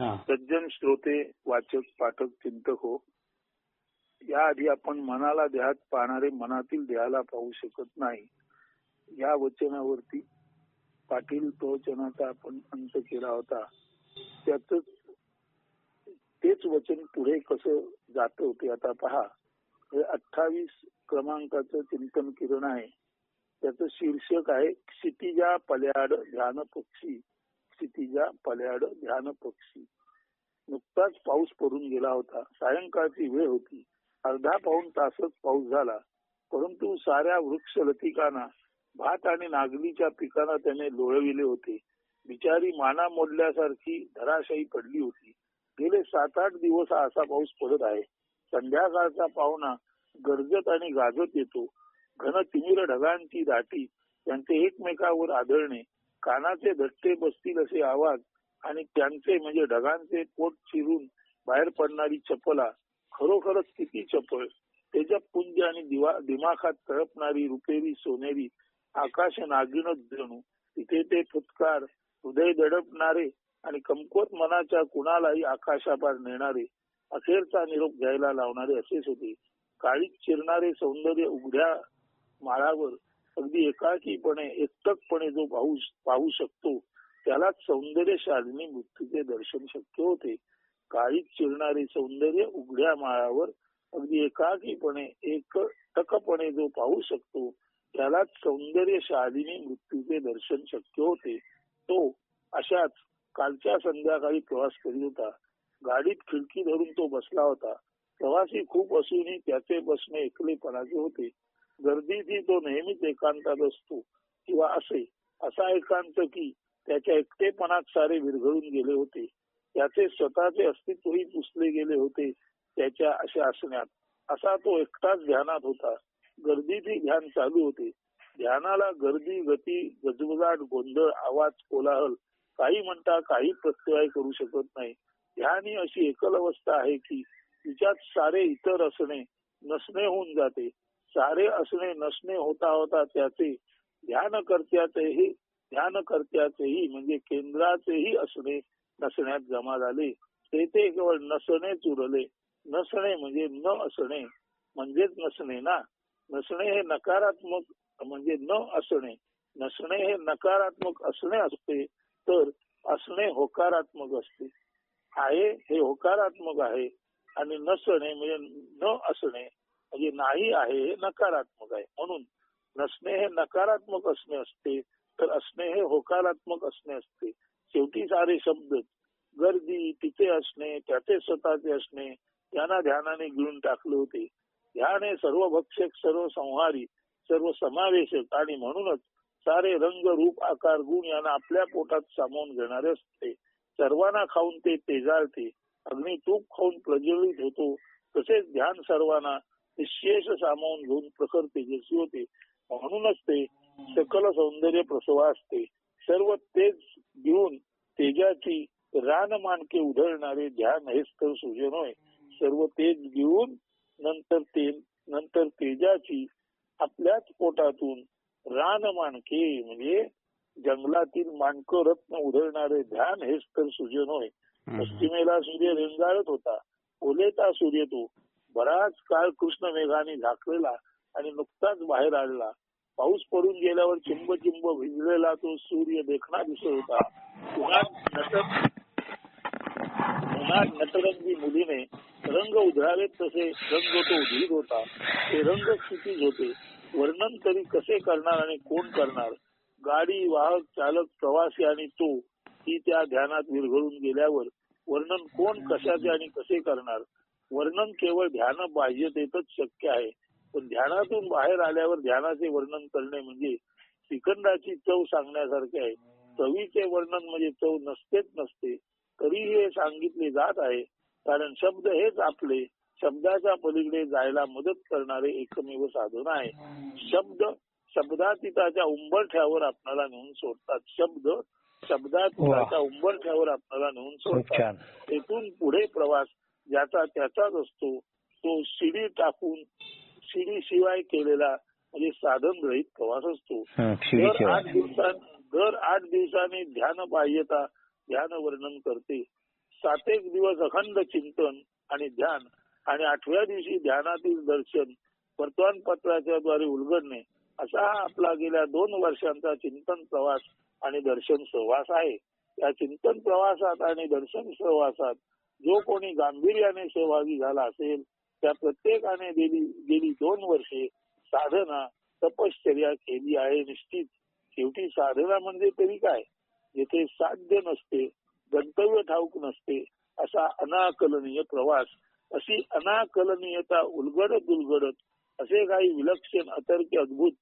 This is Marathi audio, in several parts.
सज्जन श्रोते वाचक पाठक चिंतक हो. याआधी आपण मनाला देहात पाहणारे मनातील देहाला पाहू शकत नाही. या वचनावरती पाटील प्रवचनाचा आपण अंत केला होता. त्याच तेच वचन पुढे कसं जात होते आता पहा. हे अठ्ठावीस क्रमांकाचं चिंतन किरण आहे. त्याचं शीर्षक आहे क्षितिजा पल्याड ध्यान पक्षी क्षितिजा पल्याड ध्यान पक्षी नुकताच पाऊस पडून गेला होता. सायंकाळची वेळ होती. अर्धा पाऊन तासच पाऊस झाला. परंतु साऱ्या वृक्ष लतिकांना भात आणि नागलीच्या पिकांना त्याने लोळविले होते. बिचारी माना मोडल्यासारखी धराशाही पडली होती. गेले सात आठ दिवस हा असा पाऊस पडत आहे. संध्याकाळचा पाहुणा गरजत आणि गाजत येतो. घन तिमिर ढगांची दाटी त्यांचे एकमेकावर आदळणे कानाचे धट्टे बसतील असे आवाज आणि त्यांचे म्हणजे ढगांचे पोट चिरून बाहेर पडणारी चपला खरोखरच किती चपळ. त्याच्या पुंज आणि दिवा दिमाखात तळपणारी रुपेरी सोनेरी आकाश नागिनच जणू. तिथे ते फुटकार हृदय दडपणारे आणि कमकुवत मनाच्या कुणालाही आकाशापार नेणारे अखेरचा निरोप घ्यायला लावणारे असेच होते. काळीत चिरणारे सौंदर्य उघड्या माळावर अगदी एकाकीपणे एकटकपणे जो पाहू पाहू शकतो त्यालाच सौंदर्य शालिनी मृत्यूचे दर्शन शक्य होते. काळीत चिरणारे सौंदर्य उघड्या माळावर अगदी एकाकीपणे एकटकपणे जो पाहू शकतो त्यालाच सौंदर्य शालिनी मृत्यूचे दर्शन शक्य होते. तो अशाच कालच्या संध्याकाळी प्रवास करीत होता. गाडीत खिडकी धरून तो बसला होता. प्रवासी खूप असूनही त्याचे बसणे एकलेपणाचे होते. गर्दीची तो नेहमीच एकांतात असतो किंवा असे असा एकांत की त्याच्या एकटेपणात सारे विरघळून गेले होते. त्याचे स्वतःचे अस्तित्वही पुसले गेले होते त्याच्या अशा असण्यात. असा तो एकटाच ध्यानात होता. गर्दीतही ध्यान चालू होते. ध्यानाला गर्दी गती गजबजाट गोंधळ आवाज कोलाहल काही म्हणता काही प्रत्यय करू शकत नाही. ध्यान ही अशी एकल अवस्था आहे की तिच्यात सारे इतर असणे नसणे होऊन जाते. सारे असणे नसणे होता होता त्याचे ध्यान करत्याचेही ध्यान करत्याचेही म्हणजे केंद्राचेही असणे नसण्यात जमा झाले. ते केवळ नसणे चुरले. नसणे म्हणजे न असणे म्हणजेच नसणे ना. नसणे हे नकारात्मक म्हणजे न असणे. नसणे हे नकारात्मक असणे असते तर असणे होकारात्मक असते. आहे हे होकारात्मक आहे. आणि नसणे म्हणजे न असणे. म्हणजे नाही आहे हे नकारात्मक आहे. म्हणून नसणे हे नकारात्मक असणे असते तर असणे हे होकारात्मक असणे असते. शेवटी सारे शब्द गर्दी तिथे असणे त्याचे स्वतःचे असणे यांना ध्यानाने गिळून टाकले होते. ध्यान हे सर्व भक्षक सर्व संहारी सर्व समावेशक आणि म्हणूनच सारे रंग रूप आकार गुण यांना आपल्या पोटात सामावून घेणारे असते. सर्वांना खाऊन ते तेजाळते. अग्नी तूप खाऊन प्रज्वलित होतो. तसेच ध्यान सर्वांना निशेष सामावून घेऊन प्रखर तेजस्वी होते. म्हणूनच ते सकल सौंदर्य प्रसवा असते. सर्व तेज घेऊन तेजाची रान मानके उधळणारे ध्यान हेच तर सुजन होय. सर्व तेज घेऊन नंतर ते नंतर तेजाची आपल्याच पोटातून रान मानके म्हणजे जंगलातील मानक रत्न उधळणारे ध्यान हेच तर सुजन होय. पश्चिमेला सूर्य रेंगाळत होता. ओलेता सूर्य तो बराच काळ कृष्ण मेघाने झाकलेला आणि नुकताच बाहेर आलेला. पाऊस पडून गेल्यावर चिंब चिंब भिजलेला तो सूर्य देखणा दिसत होता. उन्हात नटत उन्हात नटरंगी मुलीने रंग उधळावेत तसे रंग तो उधळीत होता. ते रंग स्थितीच होते. वर्णन तरी कसे करणार आणि कोण करणार? गाडी वाहक चालक प्रवासी आणि तो ही त्या ध्यानात विरघळून गेल्यावर वर्णन कोण कशाचे आणि कसे करणार? वर्णन केवळ ध्यान पाहिजे तेच शक्य आहे. पण ध्यानातून बाहेर आल्यावर ध्यानाचे वर्णन करणे म्हणजे श्रीखंडाची चव सांगण्यासारखे आहे. चवीचे वर्णन म्हणजे चव नसतेच नसते. तरीही हे सांगितले जात आहे. कारण शब्द हेच आपले शब्दाच्या पलीकडे जायला मदत करणारे एकमेव साधन आहे. शब्द शब्दातीताच्या उंबरठ्यावर आपल्याला नेऊन सोडतात. शब्द शब्दातीताच्या उंबरठ्यावर आपल्याला नेऊन सोडतात. तेथून पुढे प्रवास ज्याचा त्याचाच असतो तो शिडी टाकून शिडी शिवाय केलेला म्हणजे साधन रहित प्रवास असतो. दर आठ दिवसां दर आठ दिवसांनी ध्यान बाह्यता ध्यान वर्णन करते. सातेक दिवस अखंड चिंतन आणि ध्यान आणि आठव्या दिवशी ध्यानातील दर्शन वर्तमानपत्राच्या द्वारे उलगडणे असा हा आपला गेल्या दोन वर्षांचा चिंतन प्रवास आणि दर्शन सहवास आहे. या चिंतन प्रवासात आणि दर्शन सहवासात जो कोणी गांभीर्याने सहभागी झाला असेल त्या प्रत्येकाने गेली गेली दोन वर्षे साधना तपश्चर्या केली आहे निश्चित. शेवटी साधना म्हणजे तरी काय? जेथे साध्य नसते गंतव्य ठाऊक नसते असा अनाकलनीय प्रवास अशी अनाकलनीयता उलगडत उलगडत असे काही विलक्षण अतर्क अद्भुत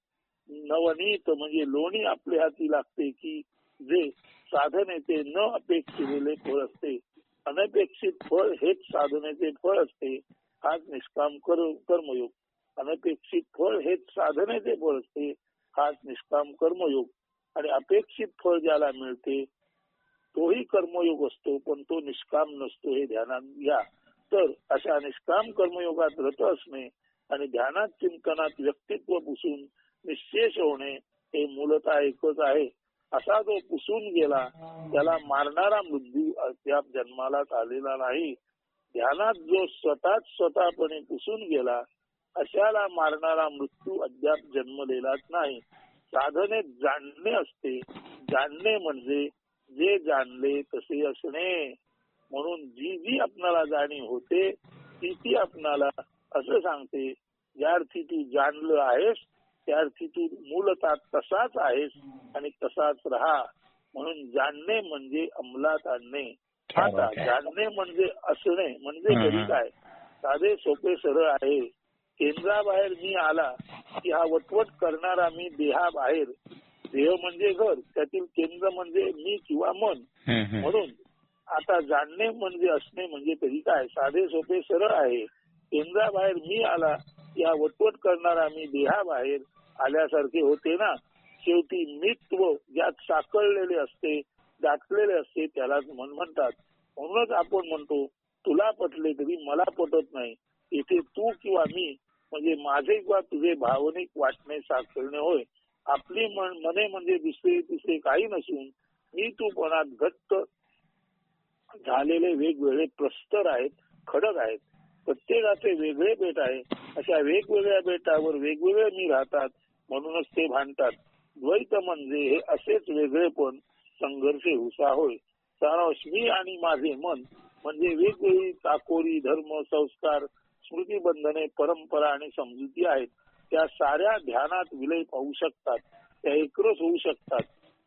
नवनीत म्हणजे लोणी आपल्या हाती लागते की जे साधनेचे न अपेक्षिलेले फळ असते. अनपेक्षित फळ हेच साधनेचे फळ असते हाच निष्काम कर्मयोग. अनपेक्षित फळ हेच साधनेचे फळ असते हाच निष्काम कर्मयोग. आणि अपेक्षित फळ ज्याला मिळते तोही कर्मयोग असतो पण तो निष्काम नसतो हे ध्यानात घ्या. तर अशा निष्काम कर्मयोगात रत असणे आणि ध्यानात चिंतनात व्यक्तित्व पुसून निशेष होणे हे मूलतः एकच आहे. असा जो पुसून गेला त्याला मारणारा मृत्यू अद्याप जन्मालाच आलेला नाही. ध्यानात जो स्वतःच स्वतःपणे पुसून गेला अशाला मारणारा मृत्यू अद्याप जन्मलेलाच नाही. साधने जाणणे असते. जाणणे म्हणजे जे जाणले तसे असणे. म्हणून जी जी आपणाला जाणीव होते ती ती आपणाला असं सांगते ज्या अर्थी तू जाणलं आहेस त्या अर्थी तू मूलतः तसाच आहेस आणि तसाच राहा म्हणून जाणणे म्हणजे अंमलात आणणे. आता जाणणे म्हणजे असणे म्हणजे तरी काय? साधे सोपे सरळ आहे. केंद्राबाहेर मी आला की हा वटवट करणारा मी देहाबाहेर. देह म्हणजे घर त्यातील केंद्र म्हणजे मी किंवा मन. म्हणून आता जाणणे म्हणजे असणे म्हणजे तरी काय? साधे सोपे सरळ आहे. केंद्राबाहेर मी आला या वटवट करणारा मी देहाबाहेर. आल्यासारखे होते ना. शेवटी मित्व ज्यात साकळलेले असते दाटलेले असते त्यालाच मन म्हणतात. म्हणूनच आपण म्हणतो तुला पटले तरी मला पटत नाही. इथे तू किंवा मी म्हणजे माझे किंवा तुझे भावनिक वाटणे साकळणे होय. आपली मन मने म्हणजे दुसरे तिसरे काही नसून मी तू पणात घट्ट झालेले वेगवेगळे प्रस्तर आहेत खडक आहेत. प्रत्येकाचे वेगळे बेट आहे. अशा वेगवेगळ्या बेटावर वेगवेगळे मी राहतात. म्हणूनच ते भांडतात. द्वैत म्हणजे हे असेच वेगळेपण संघर्ष हुसा होय. सारांश मी आणि माझे मन म्हणजे वेगवेगळी चाकोरी धर्म संस्कार स्मृतीबंधने परंपरा आणि समजुती आहेत. त्या साऱ्या ध्यानात विलय पाहू शकतात. त्या एकरस होऊ शकतात.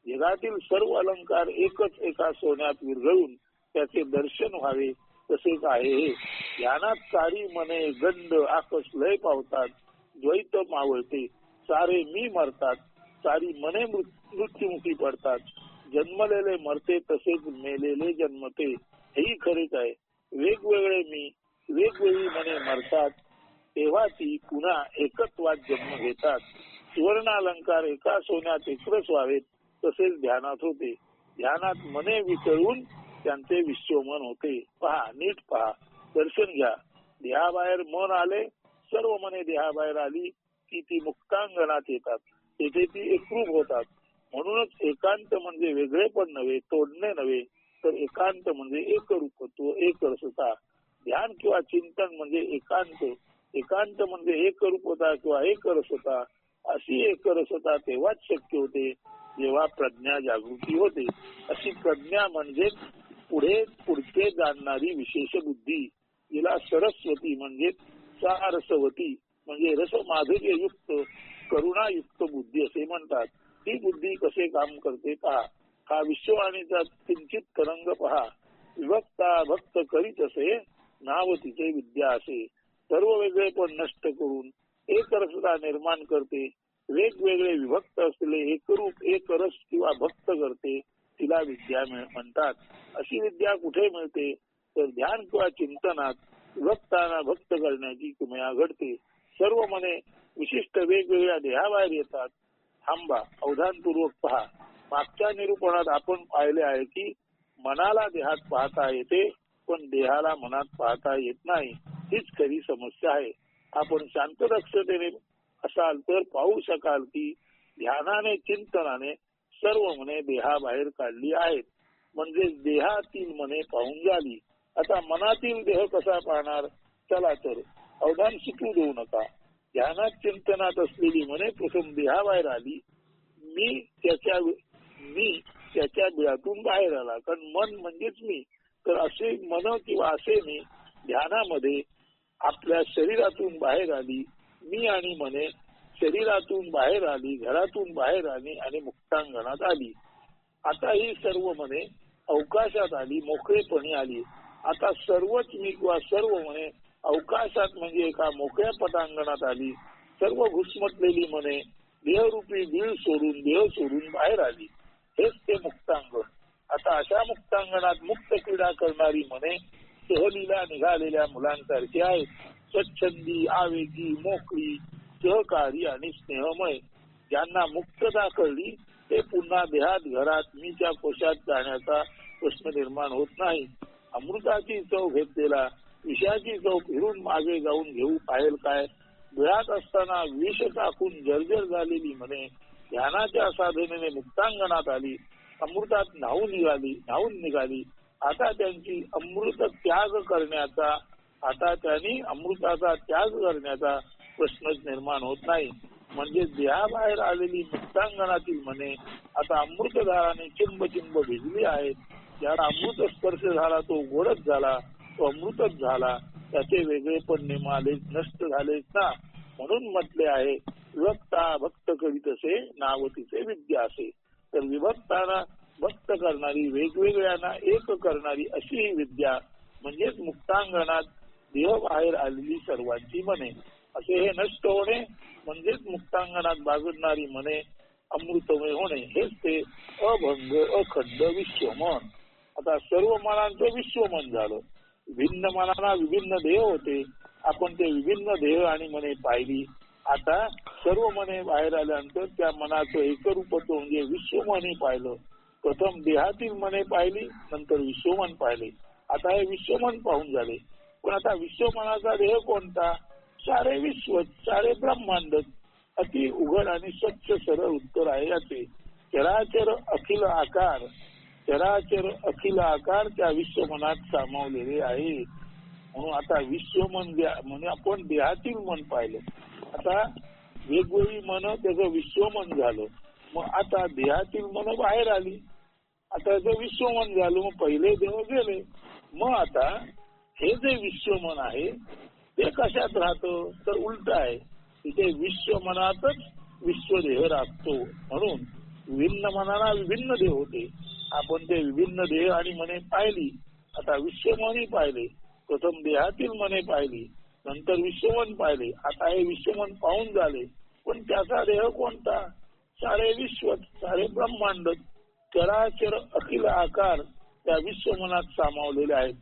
जगातील सर्व अलंकार एकच एका सोन्यात विरघळून त्याचे दर्शन व्हावे तसेच आहे हे. ध्यानात सारी मने गंड आकस लय पावतात. द्वैत मावळते. सारे मी मरतात सारी मने मृत्युमुखी पडतात. जन्मलेले मरते तसेच मेलेले जन्मते. हेही खरेच आहे. वेगवेगळे मी वेगवेगळी मने मरतात तेव्हा ती पुन्हा एकत्वात जन्म घेतात. सुवर्ण अलंकार एका सोन्यात एकच व्हावेत तसेच ध्यानात होते. ध्यानात मने वितळून त्यांचे विश्वमन होते. पहा नीट पहा. दर्शन घ्या. देहाबाहेर मन आले सर्व मने देहाबाहेर आली की ती मुक्तांगणात येतात. तेथे ती एकरूप होतात. म्हणूनच एकांत म्हणजे वेगळेपण नव्हे तोडणे नव्हे तर एकांत म्हणजे एकरूपत्व एकरसता. ध्यान किंवा चिंतन म्हणजे एकांत. एकांत म्हणजे एकरूपता किंवा एकरसता. अशी एकरसता तेव्हाच शक्य होते जेव्हा प्रज्ञा जागृती होते. अशी प्रज्ञा म्हणजे पुढे पुढचे जाणणारी विशेष बुद्धी. तिला सरस्वती म्हणजे सारसवती. म्हणजे रस माधुर्ययुक्त करुणायुक्त बुद्धी असे म्हणतात ती बुद्धी कसे काम करते पहा. हा विश्ववाणीचा किंचित तरंग पहा. विभक्ता भक्त करीत असे नाव तिचे विद्या असे. सर्व वेगळे पण नष्ट करून एक रसता निर्माण करते. वेगवेगळे विभक्त असलेले एकरूप एक रस किंवा भक्त करते तिला विद्या म्हणतात. अशी विद्या कुठे मिळते? तर ध्यान किंवा चिंतनात विभक्तांना भक्त करण्याची किमया घडते. सर्व मने विशिष्ट वेगवेगळ्या देहाबाहेर येतात. थांबा अवधानपूर्वक पहा. मागच्या निरूपणात आपण पाहिले आहे की मनाला देहात पाहता येते पण देहाला मनात पाहता येत नाही. हीच खरी समस्या आहे. आपण शांत दक्षतेने असाल तर पाहू शकाल की ध्यानाने चिंतनाने सर्व मने देहाबाहेर काढली आहेत. म्हणजे देहातील मने पाहून झाली. आता मनातील देह कसा पाहणार? चला तर अवधान सुटू देऊ नका. ध्यानात चिंतनात असलेली मने प्रथम देहाबाहेर आली मी त्याच्या मी त्याच्या बिळातून बाहेर आला. कारण मन म्हणजेच मी. तर असे मन किंवा असे मी ध्यानामध्ये आपल्या शरीरातून बाहेर आली मी आणि मने शरीरातून बाहेर आली घरातून बाहेर आली आणि मुक्तांगणात आली. आता ही सर्व मने अवकाशात आली मोकळेपणी आली. आता सर्वच मी किंवा सर्व मने अवकाशात म्हणजे एका मोकळ्या पटांगणात आली सर्व घुसमटलेली मने देहरूपी बीळ सोडून देह सोडून बाहेर आली. हेच ते मुक्तांगण. आता अशा मुक्तांगणात मुक्त क्रीडा करणारी मने सहलीला निघालेल्या मुलांसारखी आहेत. स्वच्छंदी आवेगी मोकळी सहकारी आणि स्नेहमय. ज्यांना मुक्तता कळली ते पुन्हा देहात घरात मीच्या कोशात जाण्याचा प्रश्न निर्माण होत नाही. अमृताची चव घेतलेला विषयाची चौक हिरून मागे जाऊन घेऊ पाहेल काय? बिळात असताना विष टाकून जर्जर झालेली म्हणे. ध्यानाच्या साधनेने मुक्तांगणात आली. अमृतात न्हावून निघाली न्हावून निघाली. आता त्यांची अमृत त्याग करण्याचा आता त्यांनी अमृताचा त्याग करण्याचा प्रश्नच निर्माण होत नाही. म्हणजे देहाबाहेर आलेली मुक्तांगणातील म्हणे आता अमृतधाराने चिंब चिंब भिजली आहे ज्याला अमृत स्पर्श झाला तो गोडच झाला. तो अमृतच झाला. त्याचे वेगळे पण नेमाले नष्ट झालेच ना. म्हणून म्हटले आहे विभक्ता भक्त करीत असे नाव तिचे विद्या असे. तर विभक्ताना भक्त करणारी वेगवेगळ्यांना एक करणारी अशी ही विद्या म्हणजेच मुक्तांगणात देह बाहेर आलेली सर्वांची मने. असे हे नष्ट होणे म्हणजेच मुक्तांगणात बागडणारी मने अमृतमय होणे हेच ते अभंग अखंड विश्वमन आता सर्व मनांचं विश्वमन झालं. भिन्न मनाला विभिन्न देह होते. आपण ते विभिन्न देह आणि मने पाहिली. आता सर्व मने बाहेर आल्यानंतर त्या मनाचं एकरूपत्व म्हणजे विश्वमनही पाहिलं. प्रथम देहातील मने पाहिली नंतर विश्वमन पाहिले. आता हे विश्वमन पाहून झाले. पण आता विश्वमनाचा देह कोणता? सारे विश्व सारे ब्रह्मांड. अति उघड आणि स्वच्छ सरळ उत्तर आहे याचे. चराचर अखिल आकार. चराचर अखिल आकार त्या विश्व मनात सामावलेले आहे. म्हणून आता विश्व मन म्हणजे आपण देहातील मन पाहिलं. आता वेगवेगळी मन त्याचं विश्वमन झालं. मग आता देहातील मन बाहेर आली. आता त्याचं विश्वमन झालं मग पहिले देह गेले. मग आता हे जे विश्वमन आहे ते कशात राहतं? तर उलट आहे. तिथे विश्व विश्वमनातच विश्वदेह राखतो म्हणून विभिन्न मनाला विभिन्न देह होते. आपण ते विभिन्न देह आणि मने पाहिली. आता विश्वमनी पाहिले. प्रथम देहातील मने पाहिली. नंतर विश्वमन पाहिले. आता हे विश्वमन पाहून झाले. पण त्याचा देह कोणता? सारे विश्व सारे ब्रह्मांड चराचर अखिल आकार त्या विश्वमनात सामावलेले आहेत.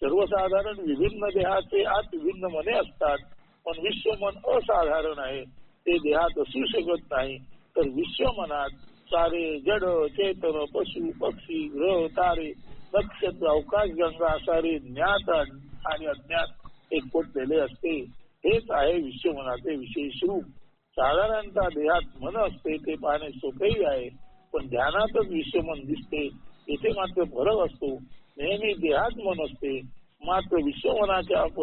सर्वसाधारण विभिन्न देहाचे आत विभिन्न मने असतात. पण विश्वमन असाधारण आहे. ते देहात असू शकत नाही. तर विश्वमनात सारे जड चेतन पशु पक्षी ग्रह तारे नक्षत्र अवकाश गंगा सारे ज्ञात आणि अज्ञात एकवटलेले असते. हेच आहे विश्वमनाचे विशेष रूप. साधारणतः देहात मन असते ते पाहणे सोपेही आहे पण ध्यानातच विश्वमन दिसते. येथे मात्र फरक असतो. नेहमी देहात मन असते. मात्र विश्वमनाच्या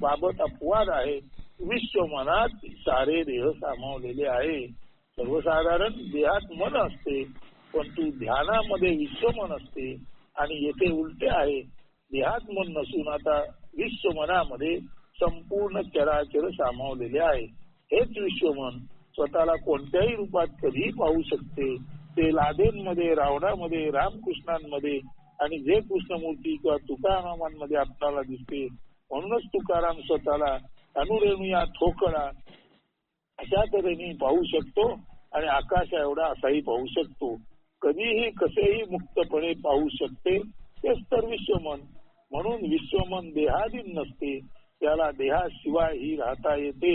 बाबत अपवाद आहे. विश्वमनात सारे देह सामावलेले आहे. सर्वसाधारण देहात मन असते परंतु ध्यानामध्ये ध्यानामध्ये विश्वमन असते आणि येथे उलटे आहे. देहात मन नसून आता विश्व मनामध्ये संपूर्ण चराचर सामावलेले आहे. हेच विश्वमन स्वतःला कोणत्याही रूपात कधीही पाहू शकते. ते लादेनमध्ये रावणामध्ये रामकृष्णांमध्ये आणि जे कृष्णमूर्ती किंवा तुकारामांमध्ये आपल्याला दिसते म्हणूनच तुकाराम स्वतःला अनुरेणू या ठोकळा अशा तऱ्हेने पाहू शकतो. आणि आकाश एवढा असाही पाहू शकतो. कधीही कसेही मुक्तपणे पाहू शकते तेच तर विश्वमन. म्हणून विश्वमन देहाधीन नसते त्याला देहाशिवाय ही राहता येते.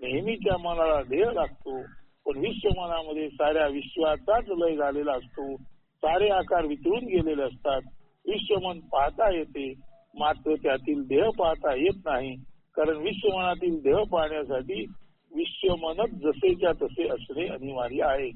नेहमीच्या मनाला देह लागतो पण विश्वमनामध्ये साऱ्या विश्वाचाच लय झालेला असतो. सारे आकार वितळून गेलेले असतात. विश्वमन पाहता येते मात्र त्यातील देह पाहता येत नाही. कारण विश्वमनातील देह पाहण्यासाठी विश्वमनच जसेच्या तसे असणे अनिवार्य आहे.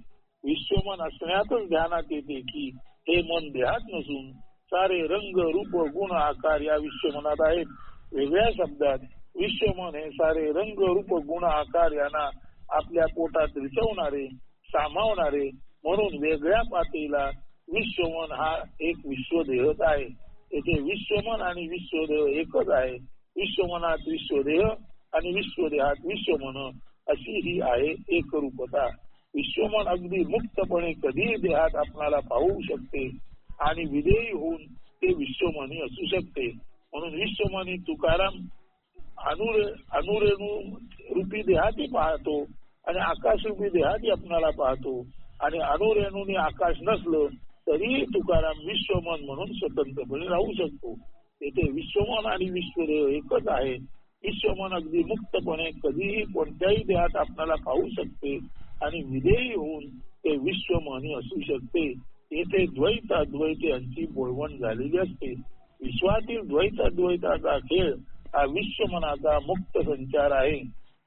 विश्वमन असण्यातच ध्यानात येते की हे मन देहात नसून सारे रंग रूप गुण आकार या विश्वमनात आहेत. वेगळ्या शब्दात विश्वमन हे सारे रंग रूप गुण आकार यांना आपल्या पोटात रिचवणारे सामावणारे म्हणून वेगळ्या पातळीला विश्वमन हा एक विश्वदेहच आहे. येथे विश्वमन आणि विश्वदेह एकच आहे. विश्वमनात विश्वदेह आणि विश्वदेहात विश्वमन अशी ही आहे एक रूपता विश्वमन अगदी मुक्तपणे कधीही देहात आपणाला पाहू शकते आणि विधेयी होऊन ते विश्वमनी असू शकते. म्हणून विश्वमनी तुकाराम अनुरे अनुरेणू रूपी देहाती पाहतो आणि आकाश रूपी देहाती आपणाला पाहतो. आणि अनुरेणूने आकाश नसलं तरी तुकाराम विश्वमन म्हणून स्वतंत्रपणे राहू शकतो. तेथे विश्वमन आणि विश्वदेव एकच आहे. विश्वमन अगदी मुक्तपणे कधीही कोणत्याही देहात आपल्याला पाहू शकते आणि विधेयी होऊन ते विश्वमानी असू शकते. येथे द्वैत अद्वैत यांची बोलवण झालेली असते. विश्वातील द्वैत अद्वैताचा खेळ हा विश्वमनाचा मुक्त संचार आहे.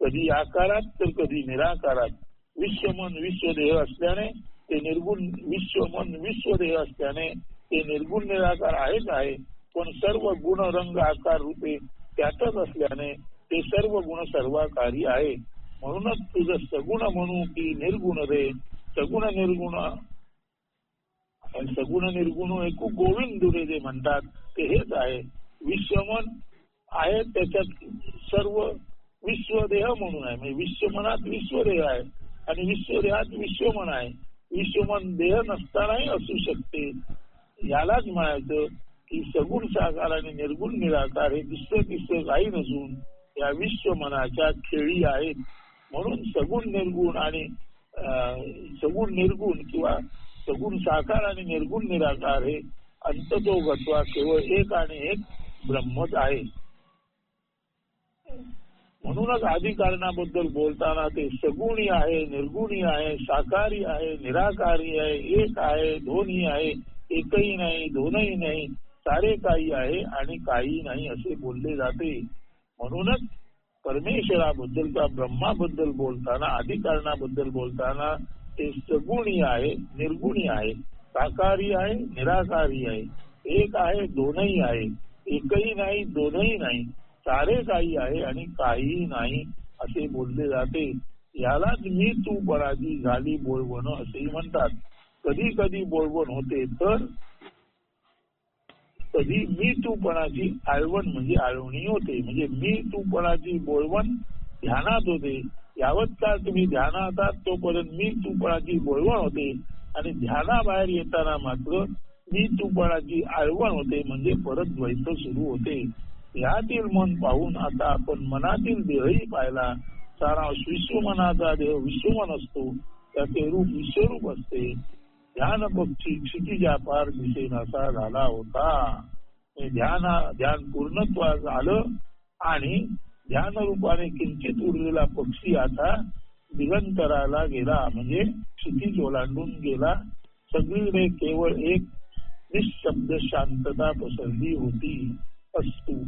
कधी आकारात तर कधी निराकारात. विश्वमन विश्वदेह असल्याने ते निर्गुण विश्वमन विश्वदेह असल्याने ते निर्गुण निराकार आहेच आहे. पण सर्व गुण रंग आकार रूपे त्यातच असल्याने ते सर्व गुण सर्वाकारी आहे म्हणूनच तुझं सगुण म्हणू की निर्गुण रे. सगुण निर्गुण. सगुण निर्गुण एकू गोविंद रे जे म्हणतात ते हेच आहे. विश्वमन आहे त्याच्यात सर्व विश्वदेह म्हणून आहे. म्हणजे विश्वमनात विश्वदेह आहे. आणि विश्वदेहात विश्वमन आहे. विश्वमन देह नसतानाही असू शकते. यालाच म्हणायचं की सगुण साकार आणि निर्गुण निराकार हे दुसरं तिसरं काही नसून या विश्व मनाच्या खेळी आहेत. म्हणून सगुण निर्गुण आणि सगुण निर्गुण किंवा सगुण साकार आणि निर्गुण निराकार हे अंततो गत्वा केवळ एक आणि एक ब्रह्मच आहे. म्हणूनच अधिकारणाबद्दल बोलताना ते सगुणी आहे निर्गुणी आहे साकारी आहे निराकारी आहे एक आहे दोन्ही आहे एकही नाही दोनही नाही. सारे काही आहे आणि काही नाही असे बोलले जाते. म्हणूनच परमेश्वराबद्दल ब्रह्माबद्दल बोलताना अधिकारणाबद्दल बोलताना ते सगुणी आहे निर्गुणी आहे साकारी आहे निराकारी आहे. एक आहे दोनही आहे. एकही नाही दोनही नाही. सारे काही आहे आणि काहीही नाही असे बोलले जाते. यालाच मी तू पराधी झाली बोलवण असेही म्हणतात. कधी कधी बोलवण होते तर कधी मी तूपणाची आळवण म्हणजे आळवणी होते. म्हणजे मी तूपणाची बोलवण ध्यानात होते. यावत काळ तुम्ही ध्यानात तोपर्यंत मी तूपणाची बोलवण होते. आणि ध्यानाबाहेर येताना मात्र मी तूपणाची आळवण होते. म्हणजे परत द्वैत सुरू होते. यातील मन पाहून आता आपण मनातील देहही पाहिला सारांश विश्वमनाचा देह विश्वमन असतो. त्याचे रूप विश्वरूप असते. ध्यान पक्षी क्षितिजा पार दिसेनासा झाला होता. ध्यान ध्यान पूर्णत्वास आलं आणि ध्यान रूपाने किंचित उरलेला पक्षी आता दिगंतराला गेला. म्हणजे क्षितिज ओलांडून गेला. सगळीकडे केवळ एक निशब्द शांतता पसरली होती. असतो.